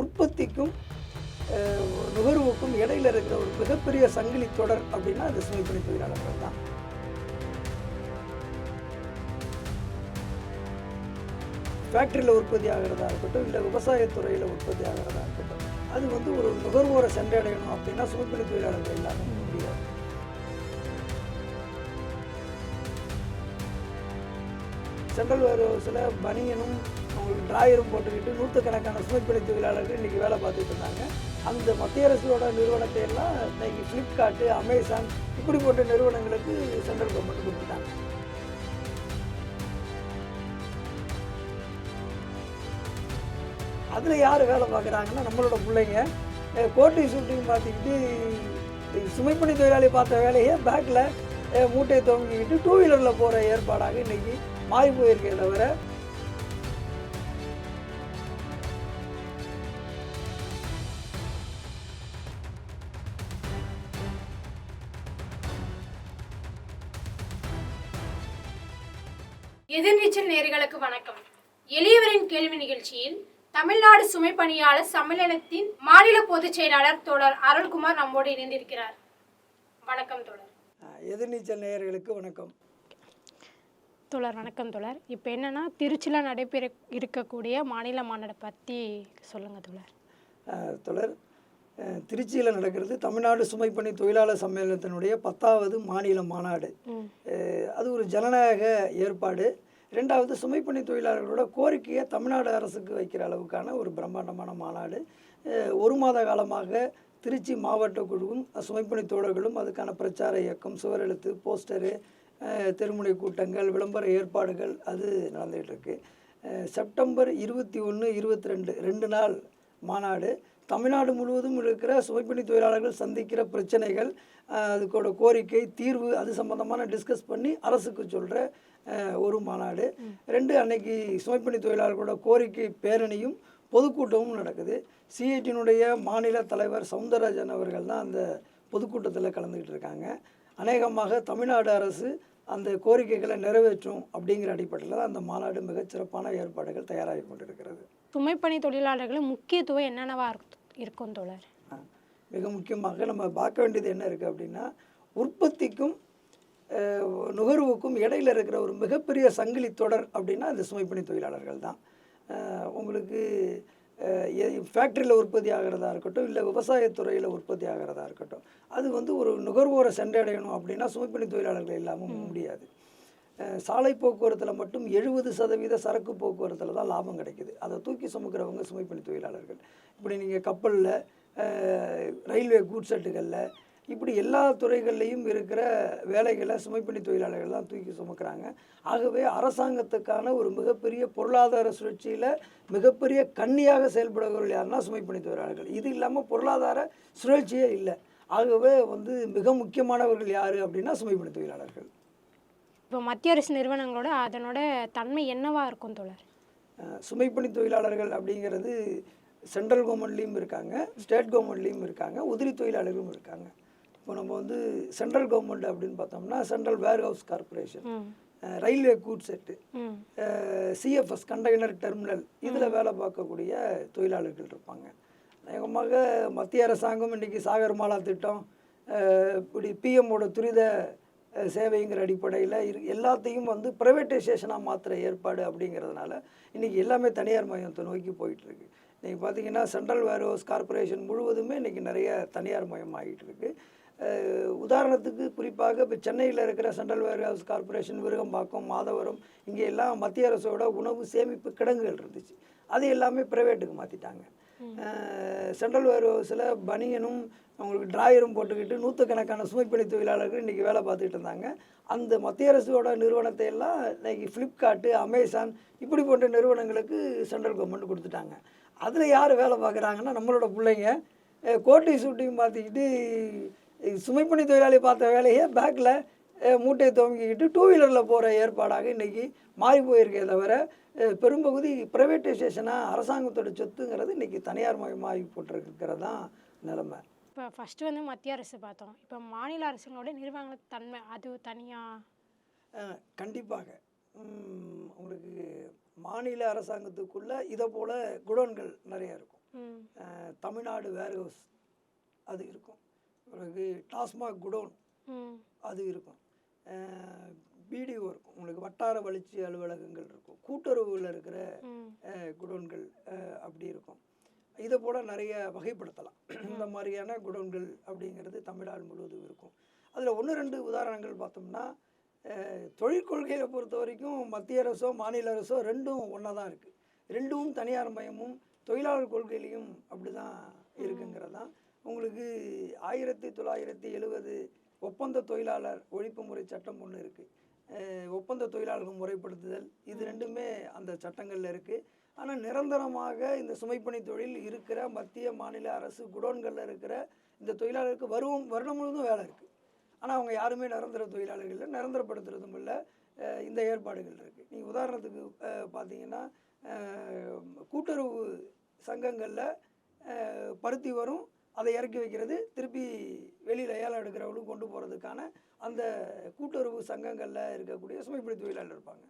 உற்பத்திக்கும் நுகர்வுக்கும் இடையில இருக்கிற ஒரு மிகப்பெரிய சங்கிலி தொடர் அப்படின்னா அது சுமைப்பணி தொழிலாளர்கள் தான். ஃபேக்ட்ரியில் உற்பத்தி ஆகிறதா இருக்கட்டும் இல்லை விவசாயத்துறையில் உற்பத்தி ஆகிறதா இருக்கட்டும் அது வந்து ஒரு நுகர்வோரை சென்றடையணும் அப்படின்னா சுமைப்பணி தொழிலாளர்கள் இல்லாமல் முடியாது. சென்ட்ரல் வேர்ஹவுஸில் பனியனும் அவங்களுக்கு டிராயரும் போட்டுக்கிட்டு நூற்றுக்கணக்கான சுமைப்பணி தொழிலாளர்கள் இன்றைக்கி வேலை பார்த்துட்டு இருந்தாங்க. அந்த மத்திய அரசோட நிறுவனத்தை எல்லாம் இன்னைக்கு ஃப்ளிப்கார்ட்டு அமேசான் இப்படி போட்ட நிறுவனங்களுக்கு சென்ட்ரல் கவர்மெண்ட் கொடுத்துட்டாங்க. அதில் யார் வேலை பார்க்குறாங்கன்னா நம்மளோட பிள்ளைங்க. கோட்டை ஷூட்டிங் பார்த்துக்கிட்டு சுமைப்பணி தொழிலாளி பார்த்த வேலையை பேக்கில் மூட்டையை துவங்கிக்கிட்டு டூ வீலரில் போகிற ஏற்பாடாக இன்றைக்கி மாறி போயிருக்கே தவிர நிகழ்ச்சியில் தமிழ்நாடு சுமை பணியாளர் சம்மேளனத்தின் மாநில பொதுச் செயலாளர் தோழர் அருள்குமார் நம்மோடு இணைந்திருக்கிறார். வணக்கம் தோழர். அஹ் எதிர்நீச்சல் நேயர்களுக்கு வணக்கம். தோழர் வணக்கம் தோழர். இப்போ என்னன்னா திருச்சியில் நடைபெற இருக்கக்கூடிய மாநில மாநாடை பற்றி சொல்லுங்கள் தோழர். தொடர் திருச்சியில் நடக்கிறது தமிழ்நாடு சுமைப்பணி தொழிலாளர் சம்மேளனத்தினுடைய பத்தாவது மாநில மாநாடு. அது ஒரு ஜனநாயக ஏற்பாடு. ரெண்டாவது சுமைப்பணி தொழிலாளர்களோட கோரிக்கையை தமிழ்நாடு அரசுக்கு வைக்கிற அளவுக்கான ஒரு பிரம்மாண்டமான மாநாடு. ஒரு மாத காலமாக திருச்சி மாவட்ட குழுவும் சுமைப்பணி தோழர்களும் அதுக்கான பிரச்சார இயக்கம் சுவரெழுத்து போஸ்டரு திருமுனை தெருமுனை கூட்டங்கள் விளம்பர ஏற்பாடுகள் அது நடந்துகிட்டு இருக்கு செப்டம்பர் இருபத்தி ஒன்று இருபத்தி ரெண்டு ரெண்டு நாள் மாநாடு. தமிழ்நாடு முழுவதும் இருக்கிற சுமைப்பணி தொழிலாளர்கள் சந்திக்கிற பிரச்சனைகள் அதுக்கோட கோரிக்கை தீர்வு அது சம்பந்தமான டிஸ்கஸ் பண்ணி அரசுக்கு சொல்கிற ஒரு மாநாடு. ரெண்டு அன்னைக்கு சுமைப்பணி தொழிலாளர்களோட கோரிக்கை பேரணியும் பொதுக்கூட்டமும் நடக்குது. சிஐடியினுடைய மாநில தலைவர் சவுந்தரராஜன் அவர்கள் தான் அந்த பொதுக்கூட்டத்தில் கலந்துக்கிட்டு இருக்காங்க. அநேகமாக தமிழ்நாடு அரசு அந்த கோரிக்கைகளை நிறைவேற்றும் அப்படிங்கிற அடிப்படையில் தான் அந்த மாநாடு மிகச்சிறப்பான ஏற்பாடுகள் தயாராகி கொண்டிருக்கிறது. சுமைப்பணி தொழிலாளர்களின் முக்கியத்துவம் என்னென்னவா இருக்கு- இருக்கும் தோழர். மிக முக்கியமாக நம்ம பார்க்க வேண்டியது என்ன இருக்குது அப்படின்னா உற்பத்திக்கும் நுகர்வுக்கும் இடையில இருக்கிற ஒரு மிகப்பெரிய சங்கிலி தொடர் அப்படின்னா அந்த சுமைப்பணி தொழிலாளர்கள் தான். உங்களுக்கு ஃபேக்ட்ரியில் உற்பத்தி ஆகிறதா இருக்கட்டும் இல்லை விவசாயத்துறையில் உற்பத்தி ஆகிறதா இருக்கட்டும் அது வந்து ஒரு நுகர்வோரை சென்றடையணும் அப்படின்னா சுமைப்பணி தொழிலாளர்கள் இல்லாமல் முடியாது. சாலை போக்குவரத்தில் மட்டும் எழுபது சதவீத சரக்கு போக்குவரத்தில் தான் லாபம் கிடைக்குது. அதை தூக்கி சுமக்கிறவங்க சுமைப்பணி தொழிலாளர்கள். இப்படி நீங்கள் கப்பலில் ரயில்வே கூட்செட்டுகளில் இப்படி எல்லா துறைகள்லையும் இருக்கிற வேலைகளை சுமைப்பணி தொழிலாளர்கள் தான் தூக்கி சுமக்கிறாங்க. ஆகவே அரசாங்கத்துக்கான ஒரு மிகப்பெரிய பொருளாதார சுழற்சியில் மிகப்பெரிய கண்ணியாக செயல்படுபவர்கள் யாருன்னா சுமைப்பணி தொழிலாளர்கள். இது இல்லாமல் பொருளாதார சுழற்சியே இல்லை. ஆகவே வந்து மிக முக்கியமானவர்கள் யார் அப்படின்னா சுமைப்பணி தொழிலாளர்கள். இப்போ மத்திய அரசு நிறுவனங்களோட அதனோட தன்மை என்னவா இருக்கும் தோழர்? சுமைப்பணி தொழிலாளர்கள் அப்படிங்கிறது சென்ட்ரல் கவர்மெண்ட்லேயும் இருக்காங்க ஸ்டேட் கவர்மெண்ட்லேயும் இருக்காங்க உதிரி தொழிலாளர்களும் இருக்காங்க. இப்போ நம்ம வந்து சென்ட்ரல் கவர்மெண்ட் அப்படின்னு பார்த்தோம்னா central warehouse corporation railway goods shed CFS container terminal இதில் வேலை பார்க்கக்கூடிய தொழிலாளர்கள் இருப்பாங்க. அநேகமாக மத்திய அரசாங்கம் இன்றைக்கி சாகர்மாலா திட்டம் இப்படி பிஎம்மோட துரித சேவைங்கிற அடிப்படையில் இரு எல்லாத்தையும் வந்து ப்ரைவேட்டைசேஷனாக மாற்றுற ஏற்பாடு அப்படிங்கிறதுனால இன்றைக்கி எல்லாமே தனியார் மயத்தை நோக்கி போயிட்டுருக்கு இன்றைக்கி பார்த்தீங்கன்னா சென்ட்ரல் வேர் ஹவுஸ் கார்பரேஷன் முழுவதுமே இன்றைக்கி நிறைய தனியார் மயம் ஆகிட்டு இருக்கு. அஹ் உதாரணத்துக்கு குறிப்பாக இப்போ சென்னையில் இருக்கிற central warehouse corporation Virugambakkam Madhavaram இங்கே எல்லாம் மத்திய அரசோட உணவு சேமிப்பு கிடங்குகள் இருந்துச்சு. அது எல்லாமே ப்ரைவேட்டுக்கு மாற்றிட்டாங்க சென்ட்ரல் வேர் ஹவுஸில் பனியனும் அவங்களுக்கு டிராயரும் போட்டுக்கிட்டு நூற்றுக்கணக்கான சுமைப்பணி தொழிலாளர்கள் இன்றைக்கி வேலை பார்த்துக்கிட்டு இருந்தாங்க. அந்த மத்திய அரசோட நிறுவனத்தை எல்லாம் இன்னைக்கு ஃப்ளிப்கார்ட்டு அமேசான் இப்படி போன்ற நிறுவனங்களுக்கு சென்ட்ரல் கவர்மெண்ட் கொடுத்துட்டாங்க. அதில் யார் வேலை பார்க்குறாங்கன்னா நம்மளோட பிள்ளைங்க. கோட்டை ஷூட்டிங் பார்த்துக்கிட்டு சுமைப்பணி தொழிலாளி பார்த்த வேலையை பேக்கில் மூட்டையை துவங்கிக்கிட்டு டூ வீலரில் போகிற ஏற்பாடாக இன்றைக்கி மாறி போயிருக்கே தவிர பெரும்பகுதி ப்ரைவேட்டைசேஷனாக அரசாங்கத்தோட சொத்துங்கிறது இன்றைக்கி தனியார் மயமாகி போட்டிருக்கிறது தான் நிலைமை. இப்போ ஃபஸ்ட்டு வந்து மத்திய அரசு பார்த்தோம். இப்போ மாநில அரசுகளோட நிறுவனங்களோட தன்மை அது தனியாக கண்டிப்பாக. உங்களுக்கு மாநில அரசாங்கத்துக்குள்ள இதை போல் குடோன்கள் நிறைய இருக்கும். தமிழ்நாடு வேர்ஹவுஸ் அது இருக்கும். பிறகு டாஸ்மாக் குடோன் அது இருக்கும். பிடிஓ இருக்கும். உங்களுக்கு வட்டார வளர்ச்சி அலுவலகங்கள் இருக்கும். கூட்டுறவுல இருக்கிற குடோன்கள் அப்படி இருக்கும். இதை போல நிறைய வகைப்படுத்தலாம். இந்த மாதிரியான குடோன்கள் அப்படிங்கிறது தமிழ்நாடு முழுவதும் இருக்கும். அதில் ஒன்று ரெண்டு உதாரணங்கள் பார்த்தோம்னா அஹ், தொழிற் கொள்கையை பொறுத்த வரைக்கும் மத்திய அரசோ மாநில அரசோ ரெண்டும் ஒன்றா தான் இருக்குது ரெண்டும் தனியார் மயமும் தொழிலாளர் கொள்கையிலையும் அப்படி தான் இருக்குங்கிறது தான் உங்களுக்கு ஆயிரத்தி தொள்ளாயிரத்தி எழுவது ஒப்பந்த தொழிலாளர் ஒழிப்பு முறை சட்டம் ஒன்று இருக்குது ஒப்பந்த தொழிலாளர்கள் முறைப்படுத்துதல் இது ரெண்டுமே அந்த சட்டங்களில் இருக்குது ஆனால் நிரந்தரமாக இந்த சுமைப்பணி தொழில் இருக்கிற மத்திய மாநில அரசு குடோன்களில் இருக்கிற இந்த தொழிலாளருக்கு வருவம் வருடம் முழுவதும் வேலை இருக்குது ஆனால் அவங்க யாருமே நிரந்தர தொழிலாளர்கள் இல்லை நிரந்தரப்படுத்துறதும் இல்லை. இந்த ஏற்பாடுகள் இருக்குது நீங்கள் உதாரணத்துக்கு பார்த்தீங்கன்னா கூட்டுறவு சங்கங்களில் பருத்தி வரும் அதை இறக்கி வைக்கிறது திருப்பி வெளியில் ஏலம் எடுக்கிறவங்களும் கொண்டு போகிறதுக்கான அந்த கூட்டுறவு சங்கங்களில் இருக்கக்கூடிய சுமைப்பிடி தொழிலாளர் இருப்பாங்க.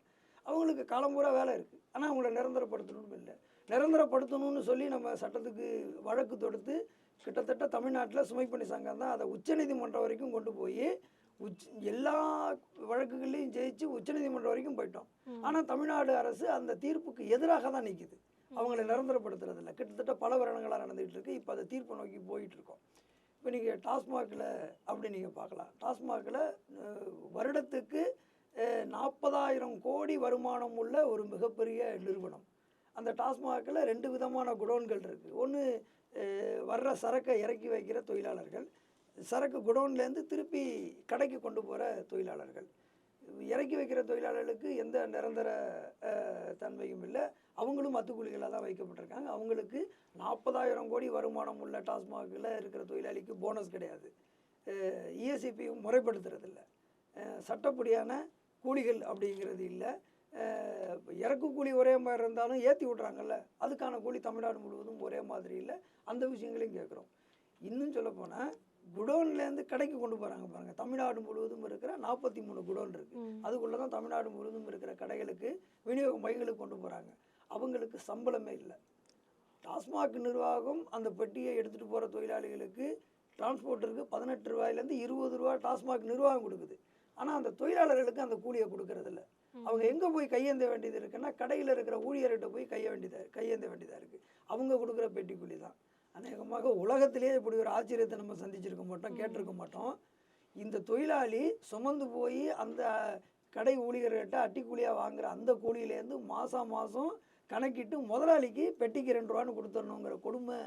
அவங்களுக்கு காலம்பூரா வேலை இருக்குது ஆனால் அவங்கள நிரந்தரப்படுத்தணும்னு இல்லை. நிரந்தரப்படுத்தணும்னு சொல்லி நம்ம சட்டத்துக்கு வழக்கு தொடுத்து கிட்டத்தட்ட தமிழ்நாட்டில் சுமைப்பணி சங்கம் தான் அதை உச்சநீதிமன்றம் வரைக்கும் கொண்டு போய் உச்ச எல்லா வழக்குகள்லையும் ஜெயிச்சு உச்சநீதிமன்றம் வரைக்கும் போயிட்டோம். ஆனால் தமிழ்நாடு அரசு அந்த தீர்ப்புக்கு எதிராக தான் நிற்கிது அவங்களை நிரந்தரப்படுத்துறதில்ல. கிட்டத்தட்ட பல வருடங்களாக நடந்துகிட்டு இருக்கு. இப்போ அதை தீர்ப்பு நோக்கி போயிட்டு இருக்கோம். இப்போ நீங்கள் டாஸ்மாகில் அப்படி நீங்கள் பார்க்கலாம். டாஸ்மாகில் வருடத்துக்கு நாற்பதாயிரம் கோடி வருமானம் உள்ள ஒரு மிகப்பெரிய நிறுவனம். அந்த டாஸ்மாகில் ரெண்டு விதமான குடோன்கள் இருக்குது ஒன்று வர்ற சரக்கை இறக்கி வைக்கிற தொழிலாளர்கள். சரக்கு குடோன்லேருந்து திருப்பி கடைக்கு கொண்டு போகிற தொழிலாளர்கள். இறக்கி வைக்கிற தொழிலாளர்களுக்கு எந்த நிரந்தர தன்மையும் இல்லை. அவங்களும் மத்துக்குழிகளாக தான் வைக்கப்பட்டிருக்காங்க. அவங்களுக்கு நாற்பதாயிரம் கோடி வருமானம் உள்ள டாஸ்மாகில் இருக்கிற தொழிலாளிக்கு போனஸ் கிடையாது. இஎஸ்சிபியும் முறைப்படுத்துறதில்ல அஹ், சட்டப்படியான கூலிகள் அப்படிங்கிறது இல்லை. இறக்கு கூலி ஒரே மாதிரி இருந்தாலும் ஏற்றி விட்றாங்கல்ல. அதுக்கான கூலி தமிழ்நாடு முழுவதும் ஒரே மாதிரி இல்லை. அந்த விஷயங்களையும் கேட்குறோம் இன்னும் சொல்லப்போனால் குடோன்லேருந்து கடைக்கு கொண்டு போகிறாங்க பாருங்கள் தமிழ்நாடு முழுவதும் இருக்கிற நாற்பத்தி மூணு குடோன் இருக்குது அதுக்குள்ளே தான் தமிழ்நாடு முழுவதும் இருக்கிற கடைகளுக்கு விநியோக மைகளுக்கு கொண்டு போகிறாங்க அவங்களுக்கு சம்பளமே இல்லை. டாஸ்மாக் நிர்வாகம் அந்த பெட்டியை எடுத்துகிட்டு போகிற தொழிலாளிகளுக்கு டிரான்ஸ்போர்ட்டருக்கு பதினெட்டு ரூபாயிலேருந்து இருபது ரூபா டாஸ்மாக் நிர்வாகம் கொடுக்குது. ஆனால் அந்த தொழிலாளர்களுக்கு அந்த கூலியை கொடுக்கறதில்ல. அவங்க எங்கே போய் கையேந்த வேண்டியது இருக்குன்னா கடையில் இருக்கிற ஊழியர்கிட்ட போய் கைய வேண்டியதாக கையேந்த வேண்டியதாக இருக்குது அவங்க கொடுக்குற பெட்டி கூலி தான். அநேகமாக உலகத்திலேயே இப்படி ஒரு ஆச்சரியத்தை நம்ம சந்திச்சிருக்க மாட்டோம் கேட்டிருக்க மாட்டோம். இந்த தொழிலாளி சுமந்து போய் அந்த கடை ஊழியர்கிட்ட அட்டி கூலியாக வாங்குற அந்த கூலியிலேருந்து மாதம் மாதம் கணக்கிட்டு முதலாளிக்கு பெட்டிக்கு ரெண்டு ரூபான்னு கொடுத்துடணுங்கிற கொடுமை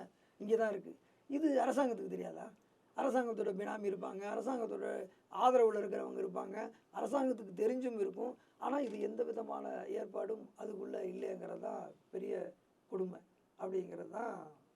இங்கே தான் இருக்குது இது அரசாங்கத்துக்கு தெரியாதா? அரசாங்கத்தோட பினாமி இருப்பாங்க அரசாங்கத்தோட ஆதரவில் இருக்கிறவங்க இருப்பாங்க அரசாங்கத்துக்கு தெரிஞ்சும் இருக்கும். ஆனால் இது எந்த விதமான ஏற்பாடும் அதுக்குள்ளே இல்லைங்கிறது தான் பெரிய கொடுமை அப்படிங்கிறது தான்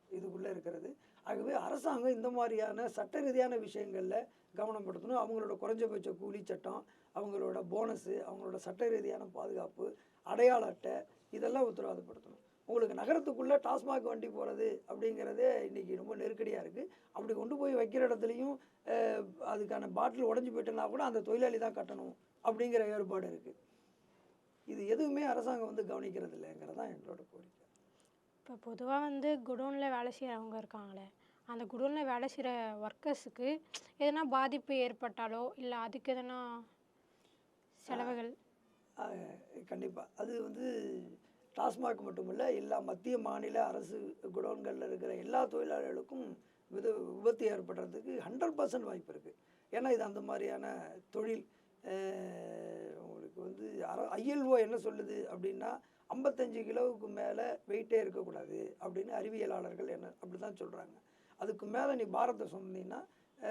இதுக்குள்ளே இருக்கிறது. ஆகவே அரசாங்கம் இந்த மாதிரியான சட்ட ரீதியான விஷயங்களில் கவனப்படுத்தணும் அவங்களோட குறைஞ்சபட்ச கூலி சட்டம் அவங்களோட போனஸு அவங்களோட சட்ட ரீதியான பாதுகாப்பு அடையாள அட்டை இதெல்லாம் உத்தரவாதப்படுத்தணும். உங்களுக்கு நகரத்துக்குள்ளே டாஸ்மாக் வண்டி போகிறது அப்படிங்கிறதே இன்றைக்கி ரொம்ப நெருக்கடியாக இருக்குது அப்படி கொண்டு போய் வைக்கிற இடத்துலையும் அதுக்கான பாட்டில் உடஞ்சி போயிட்டேன்னா கூட அந்த தொழிலாளி தான் கட்டணும் அப்படிங்கிற ஏற்பாடு இருக்குது இது எதுவுமே அரசாங்கம் வந்து கவனிக்கிறது இல்லைங்கிறது தான் எங்களோட கோரிக்கை. இப்போ பொதுவாக வந்து குடோனில் வேலை செய்கிறவங்க இருக்காங்களே அந்த குடோனில் வேலை செய்கிற ஒர்க்கர்ஸுக்கு எதனா பாதிப்பு ஏற்பட்டாலோ இல்லை அதுக்கு எதனா செலவுகள்? கண்டிப்பாக அது வந்து டாஸ்மாக் மட்டுமல்ல எல்லா மத்திய மாநில அரசு குடோன்களில் இருக்கிற எல்லா தொழிலாளர்களுக்கும் வித விபத்து ஏற்படுறதுக்கு ஹண்ட்ரட் பர்சன்ட் வாய்ப்பு இருக்குது ஏன்னா இது அந்த மாதிரியான தொழில் உங்களுக்கு வந்து அர ஐஎல்ஓ என்ன சொல்லுது அப்படின்னா ஐம்பத்தஞ்சு கிலோவுக்கு மேலே வெயிட்டே இருக்கக்கூடாது அப்படின்னு அறிவியலாளர்கள் என்ன அப்படி தான் சொல்கிறாங்க அதுக்கு மேலே நீ பாரத்தை சொன்னீங்கன்னா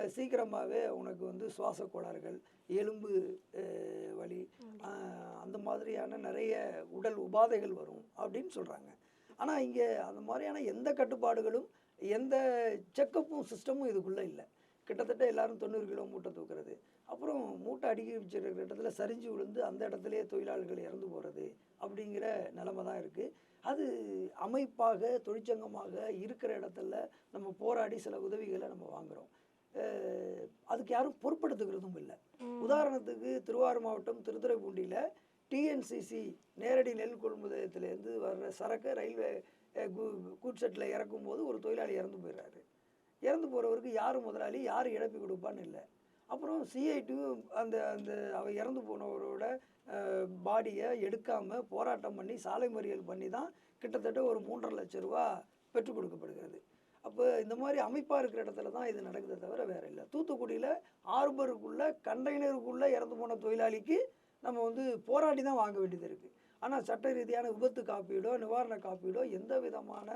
சீக்கிரமாகவே உனக்கு வந்து சுவாச கோளாறுகள் எலும்பு வலி மாதிரியான நிறைய உடல் உபாதைகள் வரும் அப்படின்னு சொல்கிறாங்க ஆனால் இங்கே அந்த மாதிரியான எந்த கட்டுப்பாடுகளும் எந்த செக்கப்பும் சிஸ்டமும் இதுக்குள்ளே இல்லை. கிட்டத்தட்ட எல்லாரும் தொண்ணூறு கிலோ மூட்டை தூக்குறது. அப்புறம் மூட்டை அடுக்கி வச்சிருக்கிற இடத்துல சரிஞ்சு விழுந்து அந்த இடத்துலயே தொழிலாளர்கள் இறந்து போகிறது அப்படிங்கிற நிலைமை தான் இருக்குது அது அமைப்பாக தொழிற்சங்கமாக இருக்கிற இடத்துல நம்ம போராடி சில உதவிகளை நம்ம வாங்குகிறோம் அதுக்கு யாரும் பொறுப்படுத்துக்கிறதும் இல்லை. உதாரணத்துக்கு திருவாரூர் மாவட்டம் திருத்துறைப்பூண்டியில் டிஎன்சிசி நேரடி நெல் கொள்முதலத்திலேருந்து வர்ற சரக்கை ரயில்வே கூட்செட்டில் இறக்கும்போது ஒரு தொழிலாளி இறந்து போயிடுறாரு இறந்து போகிறவருக்கு யார் முதலாளி யார் இழப்பி கொடுப்பான்னு இல்லை. அப்புறம் சிஐடி அந்த அந்த அவர் இறந்து போனவரோட பாடியை எடுக்காமல் போராட்டம் பண்ணி சாலை மறியல் பண்ணி தான் கிட்டத்தட்ட ஒரு மூன்றரை லட்ச ரூபா பெற்றுக் கொடுக்கப்படுகிறது. அப்போ இந்த மாதிரி அமைப்பாக இருக்கிற இடத்துல தான் இது நடக்குதே தவிர வேறு இல்லை. தூத்துக்குடியில் ஆர்பருக்குள்ளே கண்டெய்னருக்குள்ளே இறந்து போன தொழிலாளிக்கு நம்ம வந்து போராடி தான் வாங்க வேண்டியது இருக்குது ஆனால் சட்ட ரீதியான விபத்து காப்பீடோ நிவாரண காப்பீடோ எந்த விதமான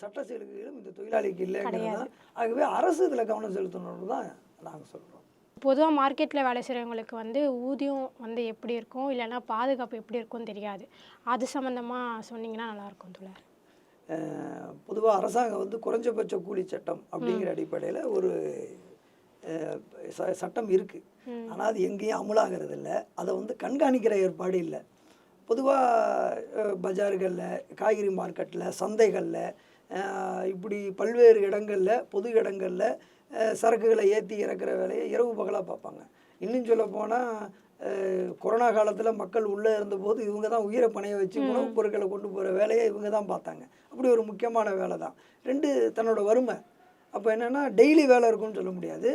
சட்ட சலுகைகளும் இந்த தொழிலாளிக்கு இல்லைங்கிறது ஆகவே அரசு இதில் கவனம் செலுத்தணும்னு தான் நாங்கள் சொல்கிறோம் பொதுவாக மார்க்கெட்டில் வேலை செய்கிறவங்களுக்கு வந்து ஊதியம் வந்து எப்படி இருக்கும்? இல்லைன்னா பாதுகாப்பு எப்படி இருக்கும்னு தெரியாது. அது சம்மந்தமாக சொன்னீங்கன்னா நல்லாயிருக்கும் தோழர். பொதுவாக அரசாங்கம் வந்து குறைஞ்சபட்ச கூலி சட்டம் அப்படிங்கிற அடிப்படையில் ஒரு சட்டம் இருக்குது ஆனால் அது எங்கேயும் அமலாகிறது இல்லை அதை வந்து கண்காணிக்கிற ஏற்பாடு இல்லை. பொதுவாக பஜார்களில் காய்கறி மார்க்கெட்டில் சந்தைகளில் இப்படி பல்வேறு இடங்களில் பொது இடங்களில் சரக்குகளை ஏற்றி இறக்குற வேலையை இரவு பகலாக பார்ப்பாங்க. இன்னும் சொல்ல போனால் கொரோனா காலத்தில் மக்கள் உள்ளே இருந்தபோது இவங்க தான் உயிரை பணைய வச்சு உணவுப் பொருட்களை கொண்டு போகிற வேலையை இவங்க தான் பார்த்தாங்க. அப்படி ஒரு முக்கியமான வேலை தான். ரெண்டு தன்னோட வறுமை. அப்போ என்னென்னா டெய்லி வேலை இருக்கும்னு சொல்ல முடியாது.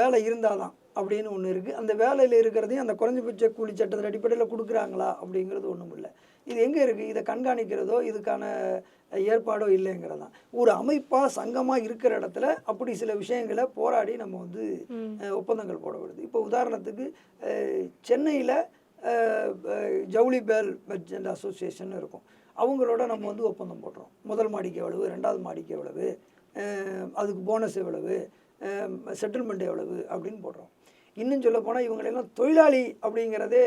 வேலை இருந்தால் தான் அப்படின்னு ஒன்று இருக்குது அந்த வேலையில் இருக்கிறதையும் அந்த குறைஞ்சபட்ச கூலி சட்டத்தின் அடிப்படையில் கொடுக்குறாங்களா அப்படிங்கிறது ஒன்றும் இல்லை. இது எங்கே இருக்குது இதை கண்காணிக்கிறதோ இதுக்கான ஏற்பாடோ இல்லைங்கிறதான் ஒரு அமைப்பாக சங்கமாக இருக்கிற இடத்துல அப்படி சில விஷயங்களை போராடி நம்ம வந்து ஒப்பந்தங்கள் போட விடுது இப்போ உதாரணத்துக்கு சென்னையில் ஜவுளி பேல் மெர்ச்சன்ட் அசோசியேஷன் இருக்கும். அவங்களோட நம்ம வந்து ஒப்பந்தம் போடுறோம். முதல் மாடிக்கு எவ்வளவு? ரெண்டாவது மாடிக்கு எவ்வளவு? அதுக்கு போனஸ் எவ்வளவு? செட்டில்மெண்ட் எவ்வளவு? அப்படின்னு போடுறோம். இன்னும் சொல்ல போனால் இவங்களெல்லாம் தொழிலாளி அப்படிங்கிறதே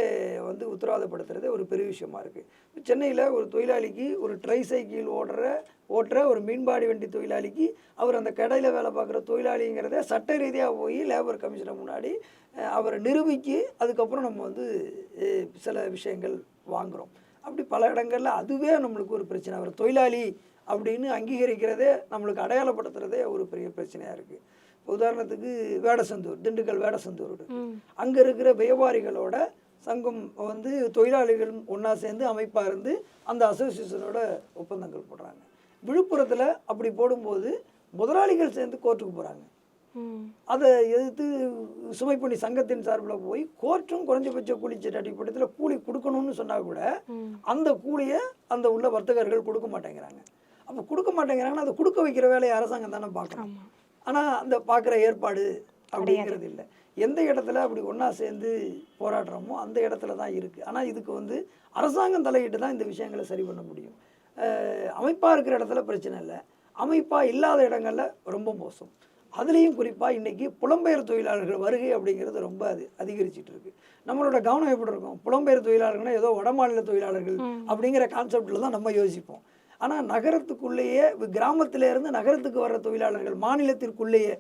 வந்து உத்தரவாதப்படுத்துறதே ஒரு பெரிய விஷயமா இருக்குது சென்னையில் ஒரு தொழிலாளிக்கு ஒரு ட்ரை சைக்கிள் ஓடுற ஓட்டுற ஒரு மீன்பாடி வண்டி தொழிலாளிக்கு அவர் அந்த கடையில் வேலை பார்க்குற தொழிலாளிங்கிறத சட்ட ரீதியாக போய் லேபர் கமிஷனர் முன்னாடி அவரை நிரூபித்து அதுக்கப்புறம் நம்ம வந்து சில விஷயங்கள் வாங்குகிறோம் அப்படி பல இடங்களில் அதுவே நம்மளுக்கு ஒரு பிரச்சனை. அவர் தொழிலாளி அப்படின்னு அங்கீகரிக்கிறதே நம்மளுக்கு அடையாளப்படுத்துறதே ஒரு பெரிய பிரச்சனையாக இருக்குது உதாரணத்துக்கு வேடசந்தூர் திண்டுக்கல் வேடசந்தூர் அங்கே இருக்கிற வியாபாரிகளோட சங்கம் வந்து தொழிலாளிகள் ஒன்றா சேர்ந்து அமைப்பாக இருந்து அந்த அசோசியேஷனோட ஒப்பந்தங்கள் போடுறாங்க. விழுப்புரத்தில் அப்படி போடும்போது முதலாளிகள் சேர்ந்து கோர்ட்டுக்கு போகிறாங்க அதை எதிர்த்து சுமைப்பணி சங்கத்தின் சார்பில் போய் கோர்ட்டும் குறைஞ்சபட்ச கூலி சட்ட அடிப்படையில் கூலி கொடுக்கணும்னு சொன்னால் கூட அந்த கூலியை அந்த உள்ள வர்த்தகர்கள் கொடுக்க மாட்டேங்கிறாங்க. அப்போ கொடுக்க மாட்டேங்கிறாங்கன்னா அதை கொடுக்க வைக்கிற வேலையை அரசாங்கம் தானே பார்க்கணும். ஆனால் அந்த பார்க்குற ஏற்பாடு அப்படிங்கிறது இல்லை. எந்த இடத்துல அப்படி ஒன்றா சேர்ந்து போராடுறோமோ அந்த இடத்துல தான் இருக்குது ஆனால் இதுக்கு வந்து அரசாங்கம் தலையிட்டு தான் இந்த விஷயங்களை சரி பண்ண முடியும். அமைப்பாக இருக்கிற இடத்துல பிரச்சனை இல்லை. அமைப்பாக இல்லாத இடங்கள்ல ரொம்ப மோசம். அதுலேயும் குறிப்பாக இன்றைக்கி புலம்பெயர் தொழிலாளர்கள் வருகை அப்படிங்கிறது ரொம்ப அது அதிகரிச்சிட்டு இருக்கு. நம்மளோட கவனம் எப்படி இருக்கும்? புலம்பெயர் தொழிலாளர்கள்னா ஏதோ வடமாநில தொழிலாளர்கள் அப்படிங்கிற கான்செப்டில் தான் நம்ம யோசிப்போம். ஆனால் நகரத்துக்குள்ளேயே வி- கிராமத்தில இருந்து நகரத்துக்கு வர்ற தொழிலாளர்கள் மாநிலத்திற்குள்ளேயே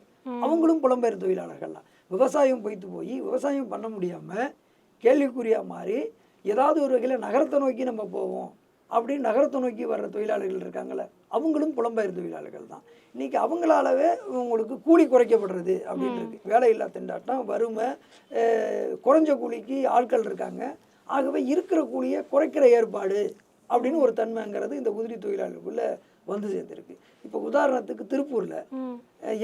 அவங்களும் புலம்பெயர் தொழிலாளர்கள் தான் விவசாயம் பொய்த்து போய் விவசாயம் பண்ண முடியாமல் கேள்விக்குறியா மாறி ஏதாவது ஒரு வகையில் நகரத்தை நோக்கி நம்ம போவோம் அப்படின்னு நகரத்தை நோக்கி வர்ற தொழிலாளர்கள் இருக்காங்கல்ல அவங்களும் புலம்பெயர் தொழிலாளர்கள் தான். இன்னைக்கு அவங்களாலவே உங்களுக்கு கூலி குறைக்கப்படுறது அப்படின்னு இருக்கு. வேலையில்லா திண்டாட்டம் வறுமை குறைஞ்ச கூலிக்கு ஆட்கள் இருக்காங்க. ஆகவே இருக்கிற கூலியை குறைக்கிற ஏற்பாடு அப்படின்னு ஒரு தன்மைங்கிறது இந்த உதிரி தொழிலாளர்களுக்குள்ள வந்து சேர்ந்துருக்கு. இப்போ உதாரணத்துக்கு திருப்பூரில்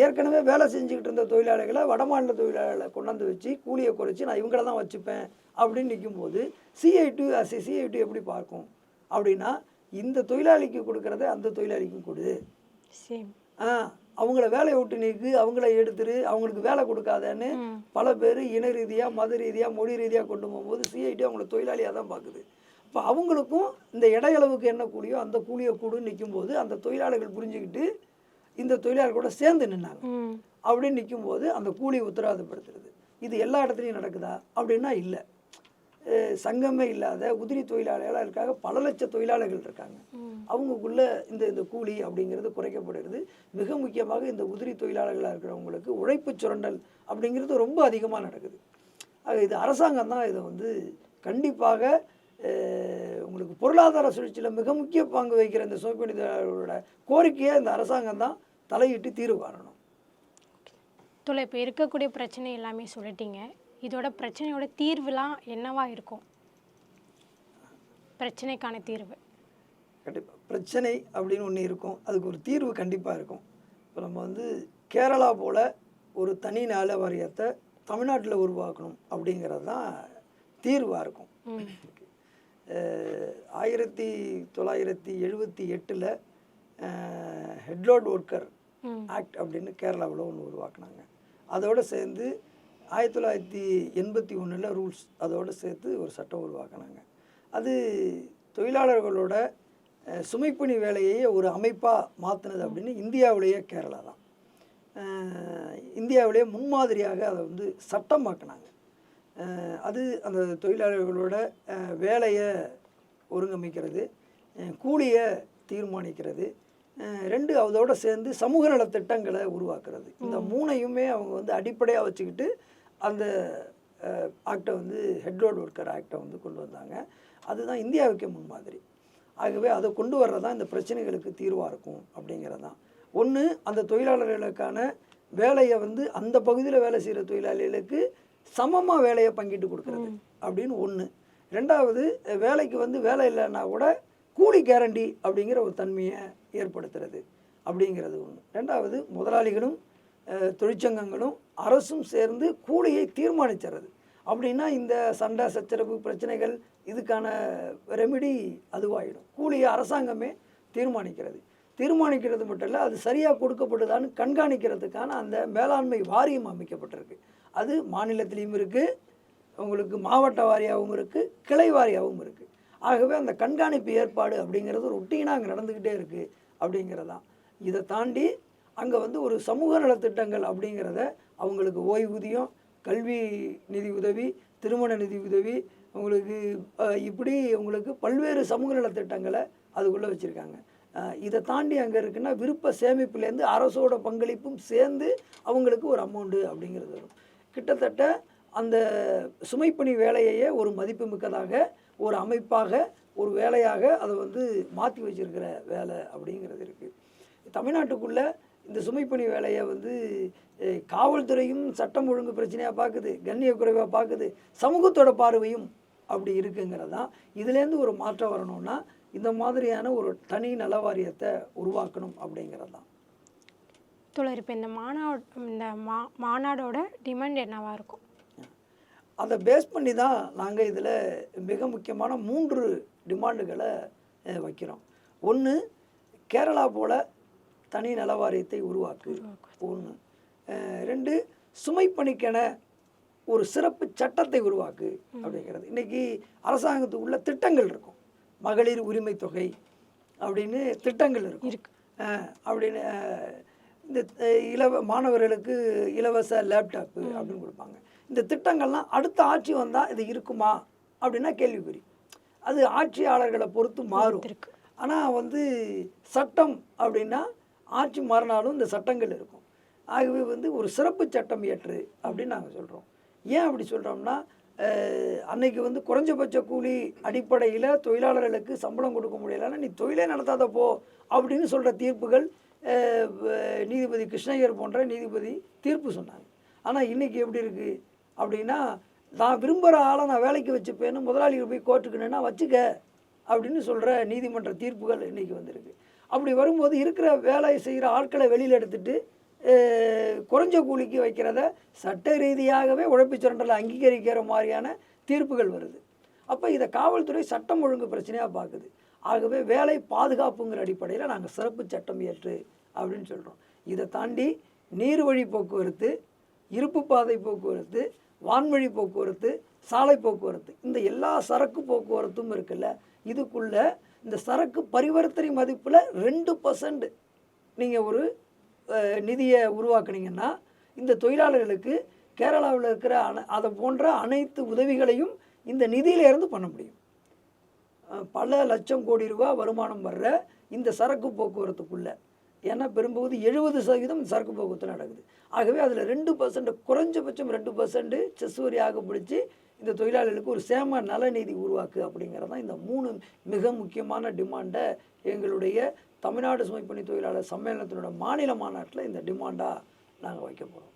ஏற்கனவே வேலை செஞ்சுக்கிட்டு இருந்த தொழிலாளிகளை வடமாநில தொழிலாளர்களை கொண்டாந்து வச்சு கூலியை குறைச்சி நான் இவங்கள தான் வச்சுப்பேன் அப்படின்னு நிற்கும்போது சிஐடி அஸ் சிஐடி எப்படி பார்க்கும்? அப்படின்னா இந்த தொழிலாளிக்கு கொடுக்கறத அந்த தொழிலாளிக்கும் கொடு. ஆ அவங்கள வேலையை விட்டு நீக்கு அவங்கள எடுத்துரு அவங்களுக்கு வேலை கொடுக்காதன்னு பல பேர் இன ரீதியாக மத ரீதியாக மொழி ரீதியாக கொண்டு போகும்போது சிஐடி அவங்கள தொழிலாளியாக தான் பார்க்குது. இப்போ அவங்களுக்கும் இந்த இடையளவுக்கு என்ன கூலியோ அந்த கூலியை கூடுன்னு நிற்கும்போது அந்த தொழிலாளர்கள் புரிஞ்சுக்கிட்டு இந்த தொழிலாளர் கூட சேர்ந்து நின்னாங்க. அப்படின்னு நிற்கும்போது அந்த கூலி உத்தரவாதப்படுத்துறது. இது எல்லா இடத்துலையும் நடக்குதா? அப்படின்னா இல்லை. சங்கமே இல்லாத உதிரி தொழிலாளர்களாக இருக்காங்க. பல லட்ச தொழிலாளர்கள் இருக்காங்க. அவங்களுக்குள்ள இந்த இந்த கூலி அப்படிங்கிறது குறைக்கப்படுகிறது. மிக முக்கியமாக இந்த உதிரி தொழிலாளர்களாக இருக்கிறவங்களுக்கு உழைப்பு சுரண்டல் அப்படிங்கிறது ரொம்ப அதிகமாக நடக்குது. ஆக இது அரசாங்கம் தான் இதை வந்து கண்டிப்பாக உங்களுக்கு பொருளாதார சுழற்சியில் மிக முக்கிய பங்கு வகிக்கிற இந்த தொழிலாளர்களோட கோரிக்கையை இந்த அரசாங்கம் தான் தலையிட்டு தீர்வு காணணும். தொலை இப்போ இருக்கக்கூடிய பிரச்சனை எல்லாமே சொல்லிட்டீங்க. இதோட பிரச்சனையோட தீர்வுலாம் என்னவா இருக்கும்? பிரச்சனைக்கான தீர்வு. கண்டிப்பாக பிரச்சனை அப்படின்னு ஒன்று இருக்கும். அதுக்கு ஒரு தீர்வு கண்டிப்பாக இருக்கும். இப்போ நம்ம வந்து கேரளா போல் ஒரு தனி நல வாரியத்தை தமிழ்நாட்டில் உருவாக்கணும் அப்படிங்கிறது தான் தீர்வாக இருக்கும் ஆயிரத்தி தொள்ளாயிரத்தி எழுபத்தி எட்டில் ஹெட்லோட் ஒர்க்கர் ஆக்ட் அப்படின்னு கேரளாவில் ஒன்று உருவாக்குனாங்க. அதோடு சேர்ந்து ஆயிரத்தி தொள்ளாயிரத்தி எண்பத்தி ஒன்றில் ரூல்ஸ் அதோடு சேர்த்து ஒரு சட்டம் உருவாக்குனாங்க. அது தொழிலாளர்களோட சுமைப்பணி வேலையை ஒரு அமைப்பாக மாற்றினது அப்படின்னு இந்தியாவிலேயே கேரளா தான். இந்தியாவிலேயே முன்மாதிரியாக அதை வந்து சட்டமாக்குனாங்க. அது அந்த தொழிலாளர்களோட வேலையை ஒருங்கமைக்கிறது கூலியை தீர்மானிக்கிறது ரெண்டு அதோட சேர்ந்து சமூக நலத் திட்டங்களை உருவாக்குறது. இந்த மூணையுமே அவங்க வந்து அடிப்படையாக வச்சுக்கிட்டு அந்த ஆக்டை வந்து ஹெட்ரோட் ஒர்க்கர் ஆக்டை வந்து கொண்டு வந்தாங்க. அதுதான் இந்தியாவுக்கே முன்மாதிரி. ஆகவே அதை கொண்டு வர்றது தான் இந்த பிரச்சனைகளுக்கு தீர்வாக இருக்கும் அப்படிங்கிறது தான் ஒன்று அந்த தொழிலாளர்களுக்கான வேலையை வந்து அந்த பகுதியில் வேலை செய்கிற தொழிலாளிகளுக்கு சமமாக வேலையை பங்கிட்டு கொடுக்குறது அப்படின்னு ஒன்று ரெண்டாவது வேலைக்கு வந்து வேலை இல்லைன்னா கூட கூலி கேரண்டி அப்படிங்கிற ஒரு தன்மையை ஏற்படுத்துறது அப்படிங்கிறது ஒன்று ரெண்டாவது முதலாளிகளும் தொழிற்சங்கங்களும் அரசும் சேர்ந்து கூலியை தீர்மானிச்சிடுறது அப்படின்னா இந்த சண்டை சச்சரவு பிரச்சனைகள் இதுக்கான ரெமிடி அதுவாயிடும். கூலியை அரசாங்கமே தீர்மானிக்கிறது. தீர்மானிக்கிறது மட்டும் இல்லை அது சரியாக கொடுக்கப்படுதான்னு கண்காணிக்கிறதுக்கான அந்த மேலாண்மை வாரியம் அமைக்கப்பட்டிருக்கு. அது மாநிலத்திலையும் இருக்குது உங்களுக்கு மாவட்ட வாரியாகவும் இருக்குது கிளை வாரியாகவும் இருக்குது ஆகவே அந்த கண்காணிப்பு ஏற்பாடு அப்படிங்கிறது ரொட்டீனாக அங்கே நடந்துக்கிட்டே இருக்குது அப்படிங்கிறதான் இதை தாண்டி அங்கே வந்து ஒரு சமூக நலத்திட்டங்கள் அப்படிங்கிறத அவங்களுக்கு ஓய்வூதியம் கல்வி நிதி உதவி திருமண நிதி உதவி உங்களுக்கு இப்படி உங்களுக்கு பல்வேறு சமூக நலத்திட்டங்களை அதுக்குள்ளே வச்சுருக்காங்க. இதை தாண்டி அங்கே இருக்குன்னா விருப்ப சேமிப்புலேருந்து அரசோட பங்களிப்பும் சேர்ந்து அவங்களுக்கு ஒரு அமௌண்ட்டு அப்படிங்கிறது வரும். கிட்டத்தட்ட அந்த சுமைப்பணி வேலையையே ஒரு மதிப்புமிக்கதாக ஒரு அமைப்பாக ஒரு வேலையாக அதை வந்து மாற்றி வச்சிருக்கிற வேலை அப்படிங்கிறது இருக்குது தமிழ்நாட்டுக்குள்ளே இந்த சுமைப்பணி வேலையை வந்து காவல்துறையும் சட்டம் ஒழுங்கு பிரச்சனையாக பார்க்குது கண்ணிய குறைவாக பார்க்குது சமூகத்தோட பார்வையும் அப்படி இருக்குங்கிறது தான் இதுலேருந்து ஒரு மாற்றம் வரணும்னா இந்த மாதிரியான ஒரு தனி நல வாரியத்தை உருவாக்கணும் அப்படிங்கிறது தான் தோழர் இப்போ இந்த மாநாடு இந்த மா மாநாடோட டிமாண்ட் என்னவா இருக்கும்? அதை பேஸ் பண்ணி தான் நாங்கள் இதில் மிக முக்கியமான மூன்று டிமாண்டுகளை வைக்கிறோம். ஒன்று கேரளா போல தனி நல வாரியத்தை உருவாக்கு ஒன்று ரெண்டு சுமைப்பணிக்கென ஒரு சிறப்பு சட்டத்தை உருவாக்கு அப்படிங்கிறது. இன்னைக்கு அரசாங்கத்துக்குள்ள திட்டங்கள் இருக்கும். மகளிர் உரிமை தொகை அப்படின்னு திட்டங்கள் இருக்கும். அப்படின்னு இந்த இலவ மாணவர்களுக்கு இலவச லேப்டாப்பு அப்படின்னு கொடுப்பாங்க. இந்த திட்டங்கள்லாம் அடுத்த ஆட்சி வந்தால் இது இருக்குமா? அப்படின்னா கேள்விக்குறி. அது ஆட்சியாளர்களை பொறுத்து மாறும். ஆனால் வந்து சட்டம் அப்படின்னா ஆட்சி மாறினாலும் இந்த சட்டங்கள் இருக்கும். ஆகவே வந்து ஒரு சிறப்பு சட்டம் இயற்று அப்படின்னு நாங்கள் சொல்கிறோம் ஏன் அப்படி சொல்கிறோம்னா அன்னைக்கு வந்து குறைஞ்சபட்ச கூலி அடிப்படையில் தொழிலாளர்களுக்கு சம்பளம் கொடுக்க முடியலன்னா நீ தொழிலே நடத்தாத போ அப்படின்னு சொல்கிற தீர்ப்புகள் நீதிபதி கிருஷ்ணய்யர் போன்ற நீதிபதி தீர்ப்பு சொன்னாங்க. ஆனால் இன்னைக்கு எப்படி இருக்குது அப்படின்னா நான் விரும்புகிற ஆளை நான் வேலைக்கு வச்சுப்பேன்னு முதலாளிகள் போய் கோர்ட்டுக்குன்னா வச்சுக்க அப்படின்னு சொல்கிற நீதிமன்ற தீர்ப்புகள் இன்னைக்கு வந்திருக்கு. அப்படி வரும்போது இருக்கிற வேலை செய்கிற ஆட்களை வெளியில் எடுத்துட்டு குறைஞ்ச கூலிக்கு வைக்கிறத சட்ட ரீதியாகவே உழைப்பு சுரண்டலை அங்கீகரிக்கிற மாதிரியான தீர்ப்புகள் வருது. அப்போ இதை காவல்துறை சட்டம் ஒழுங்கு பிரச்சனையாக பார்க்குது ஆகவே வேலை பாதுகாப்புங்கிற அடிப்படையில் நாங்கள் சிறப்பு சட்டம் இயற்று அப்படின்னு சொல்கிறோம் இதை தாண்டி நீர் வழி போக்குவரத்து இருப்பு பாதை போக்குவரத்து வான்வழி போக்குவரத்து சாலை போக்குவரத்து இந்த எல்லா சரக்கு போக்குவரத்தும் இருக்குல்ல இதுக்குள்ள இந்த சரக்கு பரிவர்த்தனை மதிப்பில் ரெண்டு பர்சன்ட் நீங்கள் ஒரு நிதியை உருவாக்குனீங்கன்னா இந்த தொழிலாளர்களுக்கு கேரளாவில் இருக்கிற அன அதை போன்ற அனைத்து உதவிகளையும் இந்த நிதியிலேருந்து பண்ண முடியும். பல லட்சம் கோடி ரூபாய் வருமானம் வர்ற இந்த சரக்கு போக்குவரத்துக்குள்ள. ஏன்னா பெரும்பகுதி எழுபது சதவீதம் சரக்கு போக்குவரத்து நடக்குது. ஆகவே அதில் ரெண்டு பர்சன்ட் குறைஞ்சபட்சம் ரெண்டு பர்சன்ட் செஸ் வரியாக பிடிச்சி இந்த தொழிலாளர்களுக்கு ஒரு சேம நலநீதி உருவாக்கு அப்படிங்கிறது தான் இந்த மூணு மிக முக்கியமான டிமாண்டை எங்களுடைய தமிழ்நாடு சுமைப்பணி தொழிலாளர் சம்மேளனத்தினோட மாநில மாநாட்டில் இந்த டிமாண்டாக நாங்கள் வைக்க போகிறோம்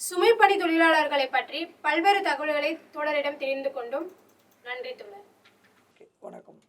சுமைப்பணி தொழிலாளர்களை பற்றி பல்வேறு தகவல்களை தொடரிடம் தெரிந்து கொண்டோம். நன்றி தொடர் ஓகே வணக்கம்